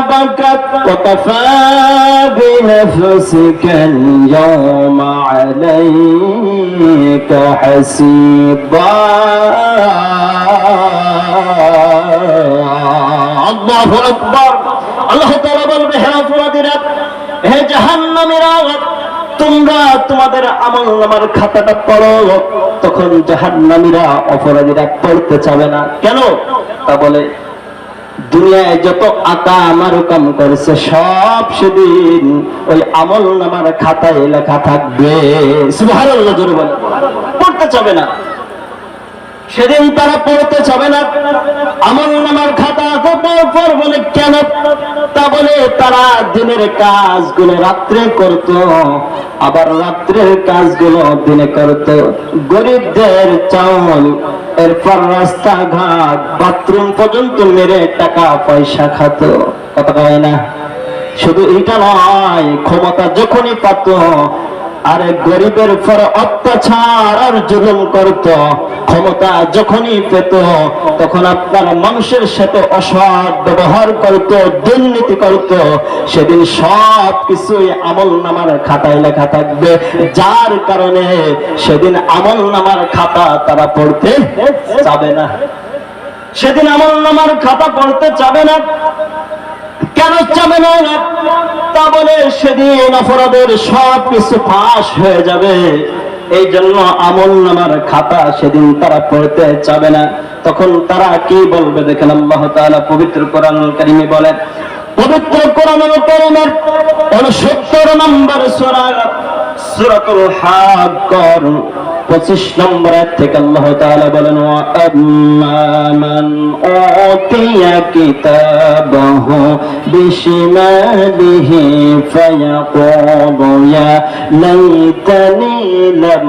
بكت وكفى بنفسك اليوم عليك حسيبا الله أكبر আল্লাহ তাআলা বলবে হে অপরাধীরা হে জাহান্নামীরা তোমরা তোমাদের আমল নামার খাতাটা পড়ো তখন জাহান্নামীরা অপরাধীরা পড়তে চাবে না কেন তা বলে দুনিয়ায় যত আকা আমার কাম করেছে, সব সেদিন ওই আমল আমার খাতায় লেখা থাকবে। সুভার জোরে বলে পড়তে চাবে না। সেদিন তারা পড়তে চাবে না। আমল নামার খাতা পর বলে, কেন? তা বলে, তারা দিনের কাজগুলো রাত্রে করত, আবার রাত্রের কাজগুলো দিনে করত। গরিবদের চাউল, এরপর রাস্তাঘাট, বাথরুম পর্যন্ত মেরে টাকা পয়সা খাত। কথা কয় না? শুধু এটা নয়, ক্ষমতা যখনই পাত, আরে গরিবের উপর অত্যাচার আর জুলুম করত ক্ষমতা যখনই পেত, তখন আপনার মানুষের সাথে অসৎ ব্যবহার করত, দুর্নীতি করত। সেদিন সব কিছুই আমল নামার খাতায় লেখা থাকবে। যার কারণে সেদিন আমল নামার খাতা তারা পড়তে যাবে না। সেদিন আমল নামার খাতা পড়তে যাবে না। কেন যাবে না? তা বলে সেদিন অপরাধের সব কিছু ফাঁস হয়ে যাবে। এই জন্য আমল নামার খাতা সেদিন তারা পড়তে চাবে না। তখন তারা কি বলবে? দেখেন আল্লাহ তাআলা পবিত্র কোরআন কারিমে বলেন, পবিত্র কোরআন কারিমের 69 নম্বর সূরা সূরাতুল হাক্কর পঁচিশ নম্বর আয়াত থেকে আল্লাহ তাআলা বলেন ওয়া আম্মান উতিয়া কিতাবাহু বিশিমালিহি ফায়াকুলু ইয়া লাইতানি লাম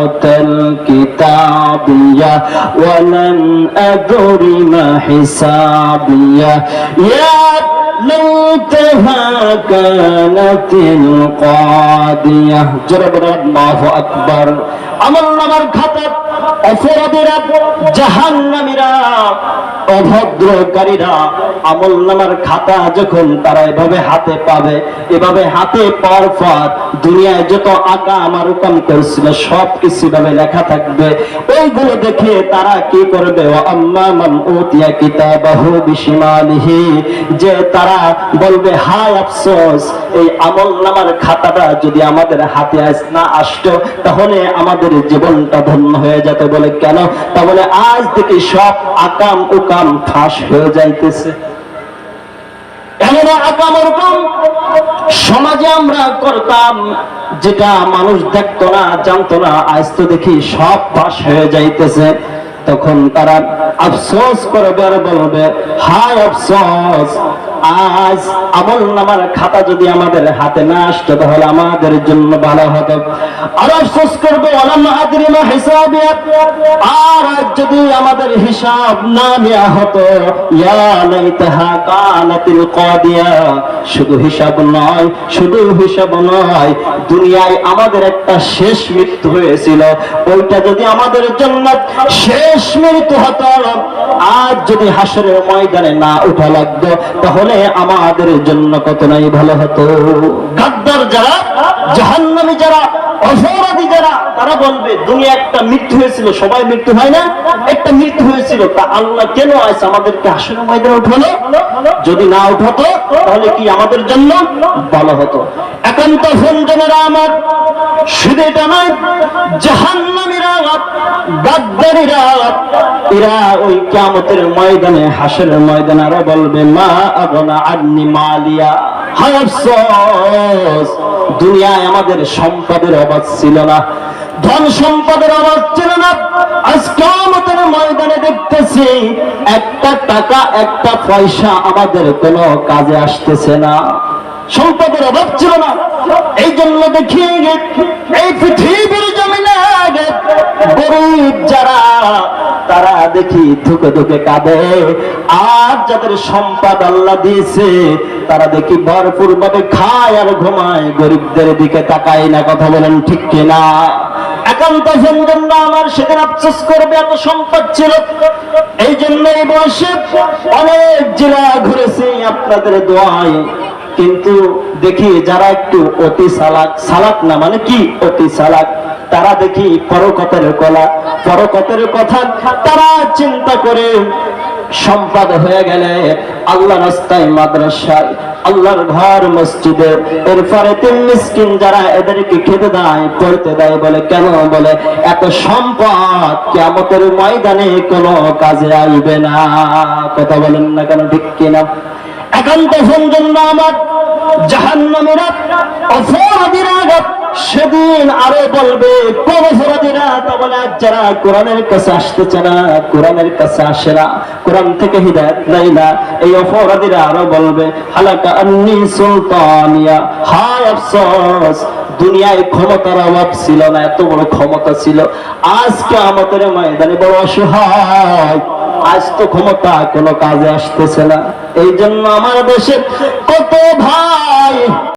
উতাল কিতাবিয়া ওয়া লাম আদরি মা হিসাবিয়া ইয়া আমার নামার খাতার অপরাধীরা, জাহান্নামীরা, অভদ্রকারীরা, আমল নামার খাতা যখন তারা এভাবে হাতে পাবে, এভাবে হাতে পর দুনিয়ায় যত আঁকা আমার করছিল সব কিছু ভাবে লেখা থাকবে। ওইগুলো দেখে তারা কি করবে? যে তারা বলবে, হায় আফসোস, এই আমল নামার খাতাটা যদি আমাদের হাতে না আসতো, তাহলে আমাদের জীবনটা ধন্য হয়ে যেত বলে, কেন? তা বলে আজ থেকে সব আকাম উকাম ফাঁস হয়ে যাইতেছে। সমাজে আমরা করতাম, যেটা মানুষ দেখতো না, জানতো না, আজ তো দেখি সব ফাঁস হয়ে যাইতেছে। তখন তারা আফসোস করবে আর বলবে, হায় আফসোস আজ আমল নামার খাতা যদি আমাদের হাতে না আসতো, তাহলে আমাদের জন্য ভালো হতো। আর আফসোস করবে আর যদি আমাদের হিসাব না নেওয়া হতো শুধু হিসাব নয়, শুধু হিসাব নয়, দুনিয়ায় আমাদের একটা শেষ মৃত্যু হয়েছিল। ওইটা যদি আমাদের জন্য শেষ মৃত্যু হতো, আজ যদি হাসরের ময়দানে না উঠা লাগতো, তাহলে আমাদের জন্য কত নাই ভালো হতো। গাদ্দার যারা, জাহান্নামী যারা অপরাধী যারা, তারা বলবে দুনিয়া একটা মৃত্যু হয়েছিল, সবাই মৃত্যু হয় না। একটা মৃত্যু হয়েছিল, তা আল্লাহ কেন আজ আমাদেরকে হাসরের ময়দানে উঠালো? যদি না উঠাতো, তাহলে কি আমাদের জন্য ভালো হতো? একান্ত ফোনজনেরা আমার শুধু এটা নয় এরা ওই ময়দানে ময়দানে বলবে, মা আগনা মালিয়া দুনিয়ায় আমাদের সম্পদের অভাব ছিল না। ধন সম্পদের অভাব ছিল না। আজ কিয়ামতের ময়দানে দেখতেছি, একটা টাকা, একটা পয়সা আমাদের কোনো কাজে আসতেছে না। সম্পদের অভাব ছিল না। এই জন্য দেখি এই পৃথিবীর জমিনে গরিব যারা, তারা দেখি ধুকে ধুকে কাঁদে। আর যাদের সম্পদ আল্লাহ দিয়েছে, তারা দেখি ভরপুর ভাবে খায় আর ঘুমায়। গরিবদের দিকে তাকায় না, কথা বলেন ঠিক কিনা? একান্ত জন্য আমার সেদিন আফসোস করবে, এত সম্পদ ছিল। এই জন্য এই বয়সে অনেক জেলা ঘুরেছি, আপনাদের দোয়ায়। কিন্তু দেখি যারা একটু অতি সালাক সালাক না মানে কি অতি সালাক? তারা দেখি পরকতের কলা, পরকতের কথা তারা চিন্তা করে সম্পাদ হয়ে গেলে আল্লাহ রাস্তায় মাদ্রাসায়, আল্লাহর ঘর মসজিদে, এরপরে তিন মিসকিন যারা এদেরকে খেতে দেয়, পড়তে দেয় বলে, কেন বলে, এত সম্পদ কেমতের ময়দানে কোনো কাজে আসবে না। কথা বলেন না কেন ঠিক কিনা? একান্ত জন্য আমার জাহান্নামীরা অপরাধীরা সেদিন আরও বলবে যারা কোরআনের কাছে কোরআনের কাছে আসে না, কোরআন থেকে নেয় না, এই অপরাধীরা আরও বলবে, হালাকা দুনিয়ায় ক্ষমতার অভাব ছিল না, এত বড় ক্ষমতা ছিল। আজকে আমাদের ময়দানে বড় অসহায়। আজ তো ক্ষমতা কোনো কাজে আসতেছে না। এই জন্য আমার দেশে কত ভাই